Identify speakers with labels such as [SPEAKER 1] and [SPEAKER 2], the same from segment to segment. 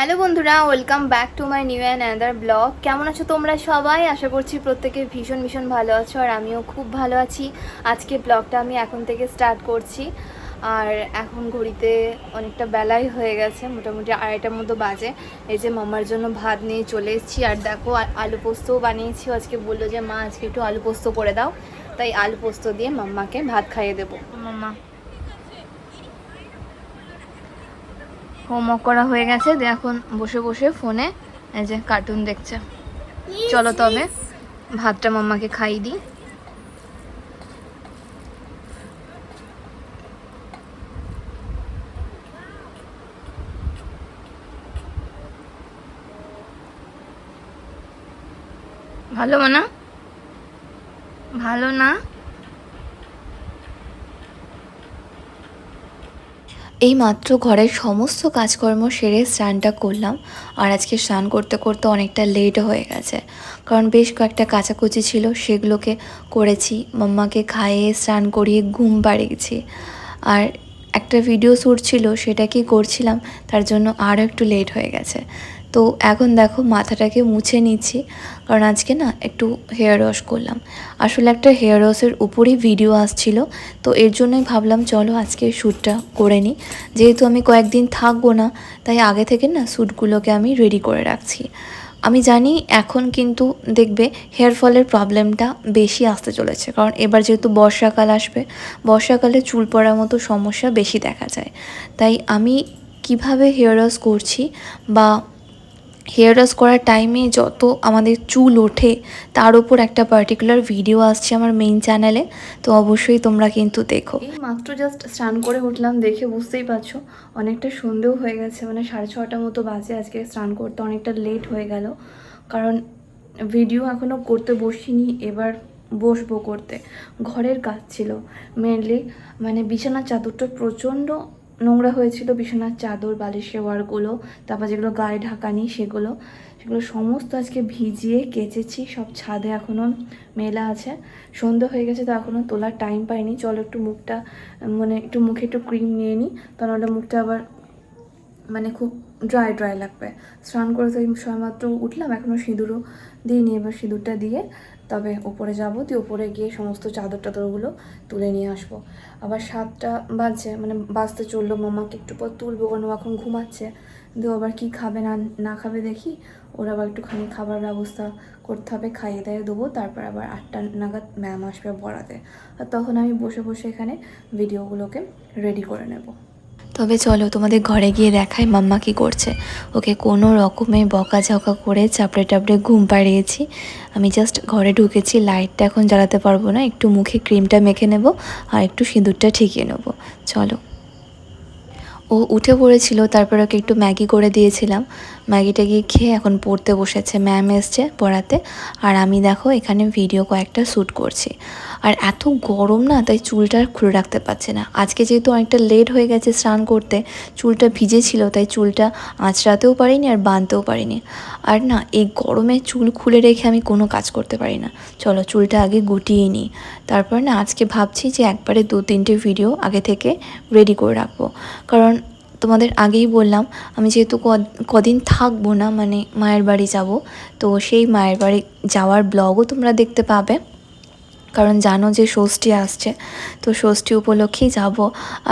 [SPEAKER 1] Hello বন্ধুরা, welcome back to my new and another blog. কেমন আছো তোমরা সবাই? আশা করছি প্রত্যেকে ভীষণ ভীষণ ভালো আছো আর আমিও খুব ভালো আছি। আজকে ব্লগটা আমি এখন থেকে স্টার্ট করছি। আর এখন ঘড়িতে অনেকটা বেলাই হয়ে গেছে, মোটামুটি আড়াইটার মতো বাজে। এই যে মামার জন্য ভাত নিয়ে চলে এসেছি। আর দেখো আলু পোস্তও বানিয়েছি। আজকে বলল যে, মা, আজকে একটু আলু পোস্ত করে দাও। তাই আলু পোস্ত দিয়ে মাম্মাকে ভাত খাইয়ে দেবো। মাম্মা হোমওয়ার্ক করা হয়ে গেছে। দিয়ে এখন বসে বসে ফোনে এই যে কার্টুন দেখছে। চলো তবে ভাতটা মাম্মাকে খাইয়ে দিই ভালো মানা? ভালো না?
[SPEAKER 2] এই মাত্র ঘরের সমস্ত কাজকর্ম সেরে স্নানটা করলাম আর আজকে স্নান করতে করতে অনেকটা লেট হয়ে গেছে। কারণ বেশ কয়েকটা কাচাকুচি ছিল, সেগুলোকে করেছি। মাম্মাকে খাইয়ে স্নান করিয়ে ঘুম পাড়িয়েছি আর একটা ভিডিও শ্যুট ছিল, সেটা কি করছিলাম, তার জন্য আরও একটু লেট হয়ে গেছে। তো এখন দেখো মাথাটাকে মুছে নিচ্ছি। কারণ আজকে না একটু হেয়ার ওয়াশ করলাম। আসলে একটা হেয়ার ওয়াশের উপরেই ভিডিও আসছিল। তো এর জন্যই ভাবলাম চলো আজকে শ্যুটটা করে নিই। যেহেতু আমি কয়েকদিন থাকব না, তাই আগে থেকে না শ্যুটগুলোকে আমি রেডি করে রাখছি। আমি জানি এখন কিন্তু দেখবে হেয়ার ফলের প্রবলেমটা বেশি আসতে চলেছে। কারণ এবার যেহেতু বর্ষাকাল আসবে, বর্ষাকালে চুল পড়ার মতো সমস্যা বেশি দেখা যায়। তাই আমি কীভাবে হেয়ার ওয়াশ করছি বা হেয়ার ওয়াশ করার টাইমে যত আমাদের চুল ওঠে, তার উপর একটা পার্টিকুলার ভিডিও আসছে আমার মেইন চ্যানেলে তো অবশ্যই তোমরা কিন্তু দেখো।
[SPEAKER 1] মাত্র জাস্ট স্নান করে উঠলাম, দেখে বুঝতেই পারছ অনেকটা সন্ধেও হয়ে গেছে মানে সাড়ে ছটার মতো বাজে আজকে স্নান করতে, অনেকটা লেট হয়ে গেল। কারণ ভিডিও এখনও করতে বসিনি, এবার বসবো করতে। ঘরের কাজ ছিল মেনলি মানে বিছানার চাদরটা প্রচণ্ড নোংরা হয়েছিল, বিছানার চাদর, বালিশের ওয়ারগুলো, তারপর যেগুলো গায়ে ঢাকানি সেগুলো। সেগুলো সমস্ত আজকে ভিজিয়ে কেচেছি, সব ছাদে এখনও মেলা আছে। সন্ধ্যা হয়ে গেছে তো এখনও তোলার টাইম পাইনি। চলো একটু মুখটা মানে একটু মুখে একটু ক্রিম নিয়ে নিই তা নাহলে মুখটা আবার মানে খুব ড্রাই ড্রাই লাগবে। স্নান করে তো এই সময়মাত্র উঠলাম এখনও সিঁদুরও দিইনি, এবার সিঁদুরটা দিয়ে তবে ওপরে যাব, দিয়ে ওপরে গিয়ে সমস্ত চাদর টাদরগুলো তুলে নিয়ে আসব। আবার সাতটা বাজছে মানে বাজতে চলল, মামাকে একটু পর তুলবো কারণ ও এখন ঘুমাচ্ছে। দিয়ে আবার কী খাবে না না খাবে দেখি, ওর আবার একটুখানি খাবার ব্যবস্থা করতে হবে, খাইয়ে দাইয়ে দেবো, তারপর আবার আটটা নাগাদ ম্যাম আসবে পড়াতে আর তখন আমি বসে বসে এখানে ভিডিওগুলোকে রেডি করে নেব।
[SPEAKER 2] তবে চলো তোমাদের ঘরে গিয়ে দেখাই মাম্মা কি করছে। ওকে কোনো রকমে বকাঝকা করে চাপড়ে টাপড়ে ঘুম পাড়িয়েছি। আমি জাস্ট ঘরে ঢুকেছি লাইটটা এখন জ্বালাতে পারব না, একটু মুখে ক্রিমটা মেখে নেব আর একটু সিঁদুরটা ঠিকিয়ে নেব। চলো। ও উঠে পড়েছিল, তারপর ওকে একটু ম্যাগি করে দিয়েছিলাম। ম্যাগিটা ট্যাগি খেয়ে এখন পড়তে বসেছে। ম্যাম এসছে পড়াতে। আর আমি দেখো এখানে ভিডিও কয়েকটা শ্যুট করছি। আর এত গরম না, তাই চুলটা আর খুলে রাখতে পারছে না। আজকে যেহেতু অনেকটা লেট হয়ে গেছে স্নান করতে, চুলটা ভিজে ছিল তাই চুলটা আঁচড়াতেও পারিনি আর বাঁধতেও পারিনি। আর না, এই গরমে চুল খুলে রেখে আমি কোনো কাজ করতে পারি না। চলো, চুলটা আগে গুটিয়ে নিই। তারপর না, আজকে ভাবছি যে একবারে দু তিনটে ভিডিও আগে থেকে রেডি করে রাখব। কারণ তোমাদের আগেই বললাম, আমি যেহেতু কদিন থাকব না মানে মায়ের বাড়ি যাব, তো সেই মায়ের বাড়ি যাওয়ার ব্লগও তোমরা দেখতে পাবে। কারণ জানো যে ষষ্ঠী আসছে, তো ষষ্ঠী উপলক্ষেই যাব।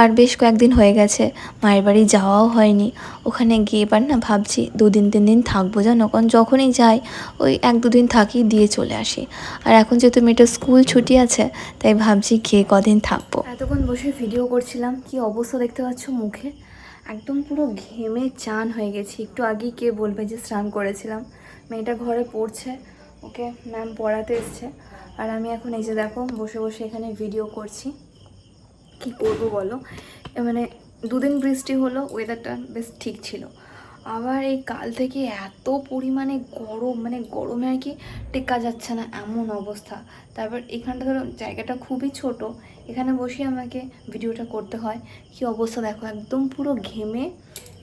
[SPEAKER 2] আর বেশ কয়েকদিন হয়ে গেছে, মায়ের বাড়ি যাওয়াও হয়নি। ওখানে গিয়ে এবার না ভাবছি দুদিন, তিন দিন থাকব জানো, কারণ যখনই যাই, ওই এক, দুদিন থাকি, দিয়ে চলে আসি। আর এখন যেহেতু মেয়েটার স্কুল ছুটি আছে, তাই ভাবছি গিয়ে কদিন থাকব।
[SPEAKER 1] এতক্ষণ বসে ভিডিও করছিলাম, কি অবস্থা দেখতে পাচ্ছ মুখে? একদম পুরো ঘেমে চান হয়ে গেছি। একটু আগেই কে বলবে যে স্নান করেছিলাম। মেয়েটা ঘরে পড়ছে, ওকে ম্যাম পড়াতে এসছে। আর আমি এখন এই যে দেখো, বসে বসে এখানে ভিডিও করছি। কি করব বলো? মানে দুদিন বৃষ্টি হলো ওয়েদারটা বেশ ঠিক ছিল। আবার এই কাল থেকে এত পরিমাণে গরম মানে গরমে আর কি টেকা যাচ্ছে না, এমন অবস্থা। তারপর এখানটা ধরো জায়গাটা খুবই ছোট, এখানে বসে আমাকে ভিডিওটা করতে হয়। কি অবস্থা দেখো, একদম পুরো ঘেমে,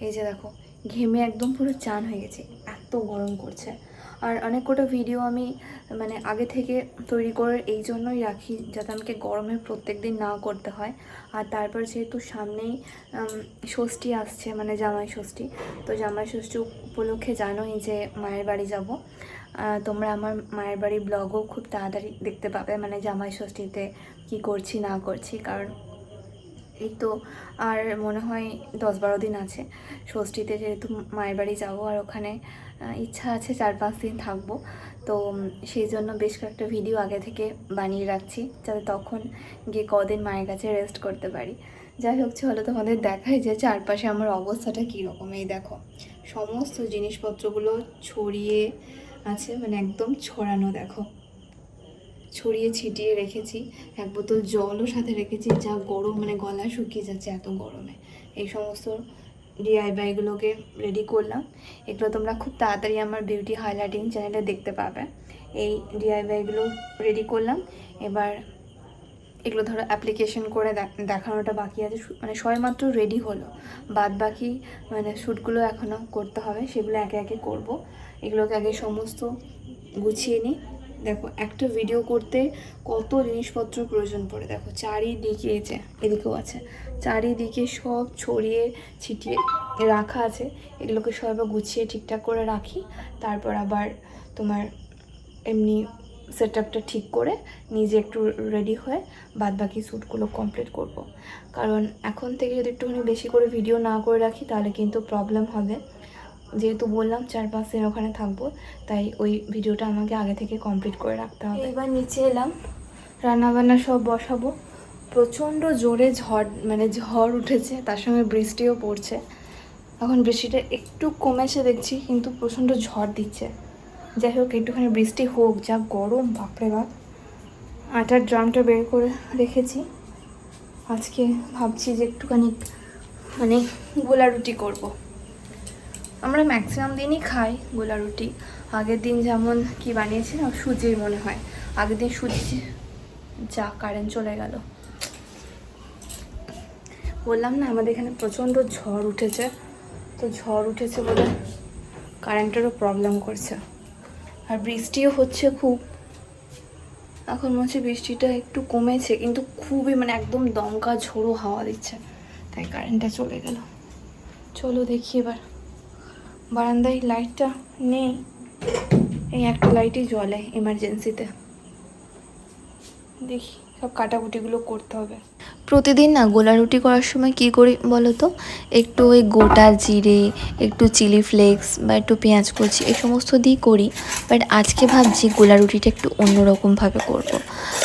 [SPEAKER 1] এই যে দেখো, ঘেমে একদম পুরো চান হয়ে গেছে, এত গরম করছে। আর অনেক কটা ভিডিও আমি মানে আগে থেকে তৈরি করে এই জন্যই রাখি, যাতে আমাকে গরমে প্রত্যেক দিন না করতে হয়। আর তারপর যেহেতু সামনেই ষষ্ঠী আসছে মানে জামাই ষষ্ঠী, তো জামাই ষষ্ঠী উপলক্ষে জানোই যে মায়ের বাড়ি যাব। তোমরা আমার মায়ের বাড়ি ব্লগও খুব তাড়াতাড়ি দেখতে পাবে মানে জামাই ষষ্ঠীতে কি করছি না করছি, কারণ এই তো আর মনে হয় দশ বারো দিন আছে। ষষ্ঠীতে যেহেতু মায়ের বাড়ি যাব আর ওখানে ইচ্ছা আছে চার পাঁচ দিন থাকব। তো সেই জন্য বেশ কয়েকটা ভিডিও আগে থেকে বানিয়ে রাখছি যাতে তখন গিয়ে কদিন মায়ের কাছে রেস্ট করতে পারি। যাই হোক, চলো তোমাদের দেখাই যে চারপাশে আমার অবস্থাটা কীরকম। এই দেখো, সমস্ত জিনিসপত্রগুলো ছড়িয়ে আছে মানে একদম ছড়ানো, দেখো। ছড়িয়ে ছিটিয়ে রেখেছি। এক বোতল জলও সাথে রেখেছি, যা গরম মানে গলা শুকিয়ে যাচ্ছে এত গরমে। এই সমস্ত ডিআইবাইগুলোকে রেডি করলাম। এগুলো তোমরা খুব তাড়াতাড়ি আমার বিউটি হাইলাইটিং চ্যানেলে দেখতে পাবে। এই ডিআইবাইগুলো রেডি করলাম। এবার এগুলো ধরো অ্যাপ্লিকেশন করে দেখানোটা বাকি আছে। মানে সবেমাত্র রেডি হলো। বাদ বাকি মানে শ্যুটগুলো এখনও করতে হবে। সেগুলো একে একে করব। এগুলোকে আগে সমস্ত গুছিয়ে নিই। দেখো, একটা ভিডিও করতে কত জিনিসপত্র প্রয়োজন পড়ে। দেখো, চারিদিকে যে, এদিকেও আছে। চারিদিকে সব ছড়িয়ে ছিটিয়ে রাখা আছে। এগুলোকে সব গুছিয়ে ঠিকঠাক করে রাখি। তারপর আবার তোমার এমনি সেট আপটা ঠিক করে নিজে একটু রেডি হয়ে বাদ বাকি শ্যুটগুলো কমপ্লিট করব। কারণ এখন থেকে যদি একটুখানি বেশি করে ভিডিও না করে রাখি, তাহলে কিন্তু প্রবলেম হবে। যেহেতু বললাম চার পাঁচ দিন ওখানে থাকব তাই ওই ভিডিওটা আমাকে আগে থেকে কমপ্লিট করে রাখতে হবে। এবার নিচে এলাম। রান্নাবান্না সব বসাবো। প্রচণ্ড জোরে ঝড় মানে ঝড় উঠেছে তার সঙ্গে বৃষ্টিও পড়ছে। এখন বৃষ্টিটা একটু কমেছে দেখছি কিন্তু প্রচণ্ড ঝড় দিচ্ছে। যাই হোক একটুখানি বৃষ্টি হোক যা গরম বাপরে বাপ। আটার ড্রামটা বের করে রেখেছি। আজকে ভাবছি যে একটুখানি মানে গোলা রুটি করব। আমরা ম্যাক্সিমাম দিনই খাই গোলা রুটি। আগের দিন যেমন কি বানিয়েছিলাম সুজির মনে হয়। আগের দিন সুজি, যা কারেন্ট চলে গেল। বললাম না, আমাদের এখানে প্রচণ্ড ঝড় উঠেছে। তো ঝড় উঠেছে বলে কারেন্টেরও প্রবলেম করছে। আর বৃষ্টিও হচ্ছে খুব। এখন মনে হচ্ছে বৃষ্টিটা একটু কমেছে, কিন্তু খুবই মানে একদম দমকা, ঝোড়ো হাওয়া দিচ্ছে। তাই কারেন্টটা চলে গেল। চলো দেখি এবার। বারান্দায় লাইটটা নেই। এই একটা লাইটই জ্বলে এমার্জেন্সিতে দেখি সব কাটাকুটিগুলো করতে হবে।
[SPEAKER 2] প্রতিদিন না গোলা রুটি করার সময় কি করি বলো তো একটু ওই গোটা জিরে, একটু চিলি ফ্লেক্স বা একটু পেঁয়াজ কুচি, এই সমস্ত দিয়েই করি। বাট আজকে ভাবছি গোলা রুটিটা একটু অন্যরকমভাবে করব।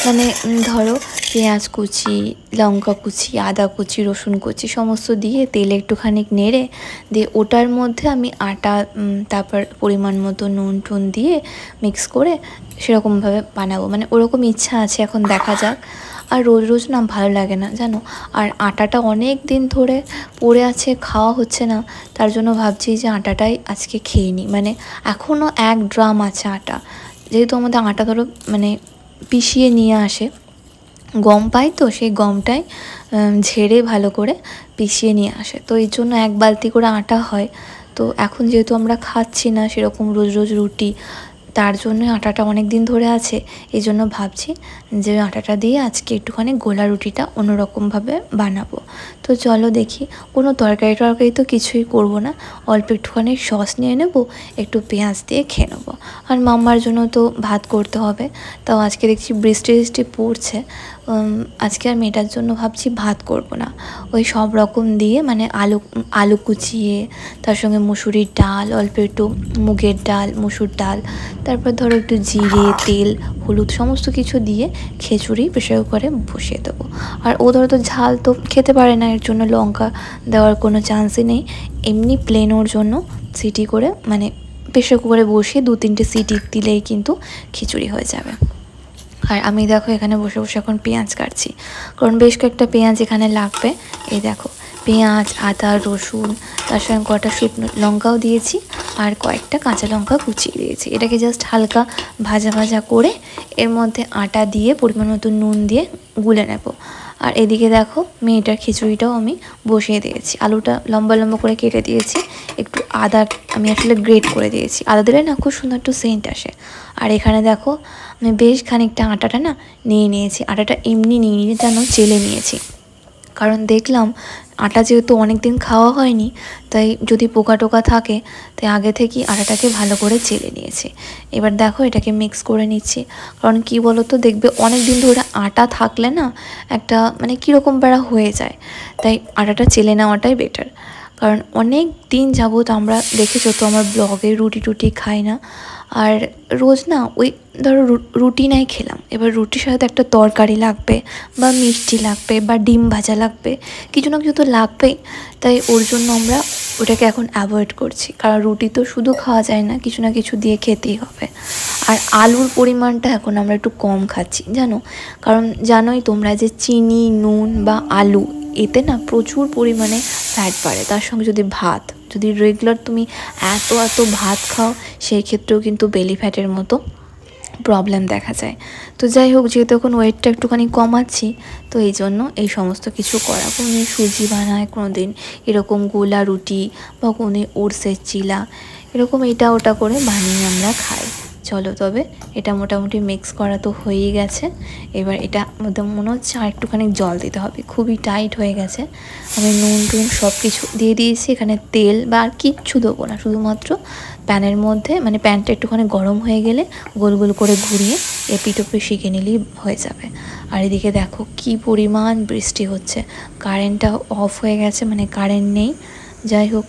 [SPEAKER 2] মানে ধরো পেঁয়াজ কুচি, লঙ্কা কুচি, আদা কুচি, রসুন কুচি সমস্ত দিয়ে তেলে একটুখানি নেড়ে দিয়ে ওটার মধ্যে আমি আটা তারপর পরিমাণ মতো নুন টুন দিয়ে মিক্স করে সেরকমভাবে বানাবো। মানে ওরকম ইচ্ছা আছে এখন দেখা যাক। আর রোজ রোজ না ভালো লাগে না, জানো? আর আটাটা অনেক দিন ধরে পড়ে আছে, খাওয়া হচ্ছে না, তার জন্য ভাবছি যে আটাটাই আজকে খেয়ে নিই। মানে এখনও এক ড্রাম আছে আটা। যেহেতু আমাদের আটা ধরো মানে পিষিয়ে নিয়ে আসে, গম পাই তো, সেই গমটাই ঝেড়ে ভালো করে পিষিয়ে নিয়ে আসে। তো এই জন্য এক বালতি করে আটা হয়। তো এখন যেহেতু আমরা খাচ্ছি না, সেরকম রোজ রোজ রুটি তার জন্য আটাটা অনেক দিন ধরে আছে এই জন্য ভাবছি যে আটাটা দিয়ে আজকে একটুখানি গোলা রুটিটা অন্যরকমভাবে বানাবো। তো চলো দেখি, কোনো তরকারি টরকারি তো কিছুই করব না, অল্প একটুখানি সস নিয়ে নেব, একটু পেঁয়াজ দিয়ে খেয়ে নেব। আর মাম্মার জন্য তো ভাত করতে হবে, তাও আজকে দেখছি বৃষ্টি বৃষ্টি পড়ছে আজকে আর মেয়েটার জন্য ভাবছি ভাত করব না। ওই সব রকম দিয়ে মানে আলু আলু কুচিয়ে, তার সঙ্গে মুসুরির ডাল, অল্প একটু মুগের ডাল, মুসুর ডাল তারপর ধরো একটু জিরে, তেল, হলুদ সমস্ত কিছু দিয়ে খিচুড়ি প্রেশার কুকারে বসিয়ে দেবো। আর ও ধরো তো ঝাল তো খেতে পারে না, এর জন্য লঙ্কা দেওয়ার কোনো চান্সই নেই। এমনি প্লেন ওর জন্য সিটি করে মানে প্রেশার কুকারে বসিয়ে দু তিনটে সিটি দিলেই কিন্তু খিচুড়ি হয়ে যাবে। আর আমি দেখো এখানে বসে বসে এখন পেঁয়াজ কাটছি। কারণ বেশ কয়েকটা পেঁয়াজ এখানে লাগবে। এই দেখো, পেঁয়াজ, আদা, রসুন, তার সঙ্গে কটা শুকনো লঙ্কাও দিয়েছি। আর কয়েকটা কাঁচা লঙ্কা কুচিয়ে দিয়েছি। এটাকে জাস্ট হালকা ভাজা ভাজা করে এর মধ্যে আটা দিয়ে, পরিমাণ মতো নুন দিয়ে গুলে নেব। আর এদিকে দেখো, মেয়েটার খিচুড়িটাও আমি বসিয়ে দিয়েছি। আলুটা লম্বা লম্বা করে কেটে দিয়েছি। একটু আদা আমি আসলে গ্রেট করে দিয়েছি। আদা দিলে না খুব সুন্দর একটু সেন্ট আসে। আর এখানে দেখো, আমি বেশ খানিকটা আটাটা না নিয়ে নিয়েছি। আটাটা এমনি নিয়ে নিয়ে যেন চেলে নিয়েছি। কারণ দেখলাম আটা যেহেতু অনেক দিন খাওয়া হয়নি, তাই যদি পোকা টোকা থাকে, তাই আগে থেকেই আটাটাকে ভালো করে চেলে নিয়েছি। এবার দেখো এটাকে মিক্স করে নিচ্ছি। কারণ কি বলো তো দেখবে অনেক দিন ধরে আটা থাকলে না একটা মানে কীরকম বেড়া হয়ে যায়। তাই আটাটা চেলে নেওয়াটাই বেটার কারণ অনেক দিন যাবৎ আমরা দেখেছ তো আমার ব্লগে রুটি টুটি খাই না। আর রোজ না ওই ধরো রুটি নাই খেলাম। এবার রুটির সাথে একটা তরকারি লাগবে বা মিষ্টি লাগবে বা ডিম ভাজা লাগবে, কিছু না কিছু তো লাগবেই। তাই ওর জন্য আমরা ওটাকে এখন অ্যাভয়েড করছি। কারণ রুটি তো শুধু খাওয়া যায় না, কিছু না কিছু দিয়ে খেতেই হবে। আর আলুর পরিমাণটা এখন আমরা একটু কম খাচ্ছি, জানো? কারণ জানোই তোমরা যে চিনি, নুন বা আলু, এতে না প্রচুর পরিমাণে ফ্যাট বাড়ে। তার সঙ্গে যদি ভাত, যদি রেগুলার তুমি এত এত ভাত খাও, সেই ক্ষেত্রেও কিন্তু বেলি ফ্যাটের মতো প্রবলেম দেখা যায়। তো যাই হোক, যেহেতু এখন ওয়েটটা একটুখানি কমাচ্ছি, তো এই জন্য এই সমস্ত কিছু করা। কোনো সুজি বানায় কোনো দিন এরকম গোলা রুটি বা কোনো ওটসের চিলা, এরকম এটা ওটা করে বানিয়ে আমরা খাই। চলো তবে, এটা মোটামুটি মিক্স করা তো হয়েই গেছে। এবার এটা মধ্যে মনে হচ্ছে আর একটুখানি জল দিতে হবে। খুবই টাইট হয়ে গেছে। আমি নুন টুন সব কিছু দিয়ে দিয়েছি, এখানে তেল বা আর কিচ্ছু দেবো না। শুধুমাত্র প্যানের মধ্যে মানে প্যানটা একটুখানি গরম হয়ে গেলে গোল গোল করে ঘুরিয়ে এপিটোপি শিখে নিলেই হয়ে যাবে। আর এদিকে দেখো কি পরিমাণ বৃষ্টি হচ্ছে। কারেন্টটা অফ হয়ে গেছে মানে কারেন্ট নেই। যাই হোক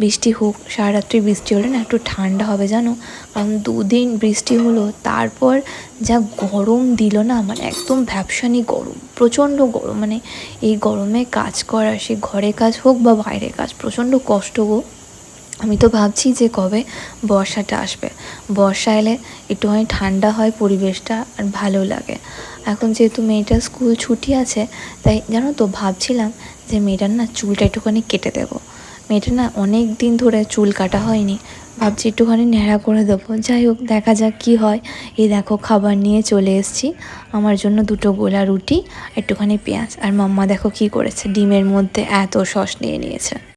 [SPEAKER 2] বৃষ্টি হোক সারা রাত্রি বৃষ্টি হলে না একটু ঠান্ডা হবে জানো। কারণ দুদিন বৃষ্টি হলো, তারপর যা গরম দিল না মানে একদম ভ্যাপসানি গরম, প্রচণ্ড গরম মানে এই গরমে কাজ করা, সে ঘরে কাজ হোক বা বাইরে কাজ, প্রচণ্ড কষ্ট গো। আমি তো ভাবছি যে কবে বর্ষাটা আসবে। বর্ষা এলে একটুখানি ঠান্ডা হয় পরিবেশটা আর ভালো লাগে। এখন যেহেতু মেয়েটার স্কুল ছুটি আছে, তাই জানো তো ভাবছিলাম যে মেয়েটার না চুলটা একটুখানি কেটে দেবো। মেয়েটা না অনেক দিন ধরে চুল কাটা হয়নি। ভাবছি একটুখানি ন্যাড়া করে দেবো। যাই হোক, দেখা যাক কী হয়। এই দেখো, খাবার নিয়ে চলে এসেছি। আমার জন্য দুটো গোলা রুটি, একটুখানি পেঁয়াজ। আর মাম্মা দেখো কি করেছে। ডিমের মধ্যে এত সস নিয়ে নিয়েছে।